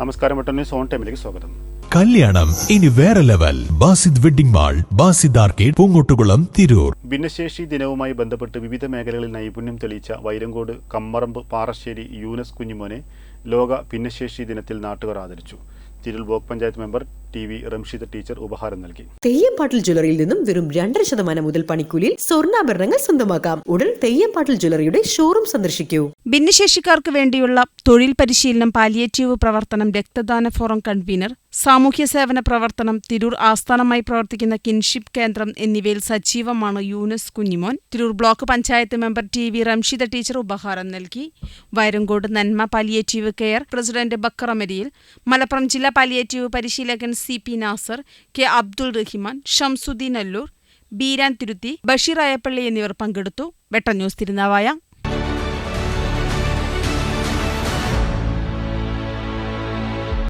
നമസ്കാരം വെട്ടന്നി സോൺ ടൈമിലേക്ക് സ്വാഗതം. കല്യാണം ഇനി വേറെ level. Basid wedding mall Basid arcade Poongottukulam Tirur. ഭിന്നശേഷി ദിനവുമായി ബന്ധപ്പെട്ട് വിവിധ മേഖലകളിൽ നൈപുണ്യം തെളിയിച്ച വൈരങ്കോട് കമ്മറമ്പ് പാറശ്ശേരി യൂനസ് കുഞ്ഞിമോനെ ലോക ഭിന്നശേഷി ദിനത്തിൽ നാട്ടുകാർ ആദരിച്ചു. Tirur block panchayat member T V Ramshitha teacher ഉപഹാരം നൽകി. തെയ്യംപാട്ടിൽ ജ്വല്ലറിയിൽ നിന്നും വെറും രണ്ടര ശതമാനം മുതൽ പണിക്കൂലിയിൽ സ്വർണാഭരണങ്ങൾ സ്വന്തമാക്കാം. ഉടൻ തെയ്യംപാട്ടിൽ ജ്വല്ലറിയുടെ ഷോറൂം സന്ദർശിക്കൂ. ഭിന്നശേഷിക്കാർക്ക് വേണ്ടിയുള്ള തൊഴിൽ പരിശീലനം പാലിയേറ്റീവ് പ്രവർത്തനം രക്തദാന ഫോറം കൺവീനർ സാമൂഹ്യ സേവന പ്രവർത്തനം തിരൂർ ആസ്ഥാനമായി പ്രവർത്തിക്കുന്ന കിൻഷിപ്പ് കേന്ദ്രം എന്നിവയിൽ സജീവമാണ് Yunus Kunhimon. Tirur block panchayat member T V Ramshida teacher ഉപഹാരം നൽകി. Vairankode Nanma palliative care president ബക്കറമരിയിൽ. Malappuram ജില്ലാ പാലിയേറ്റീവ് പരിശീലകൻ C P Nasar K Abdul Rahiman Shamsudheen Alloor Beeran Thiruthi Basheer Ayappally എന്നിവർ പങ്കെടുത്തു. വെട്ട ന്യൂസ് തിരുനാവായ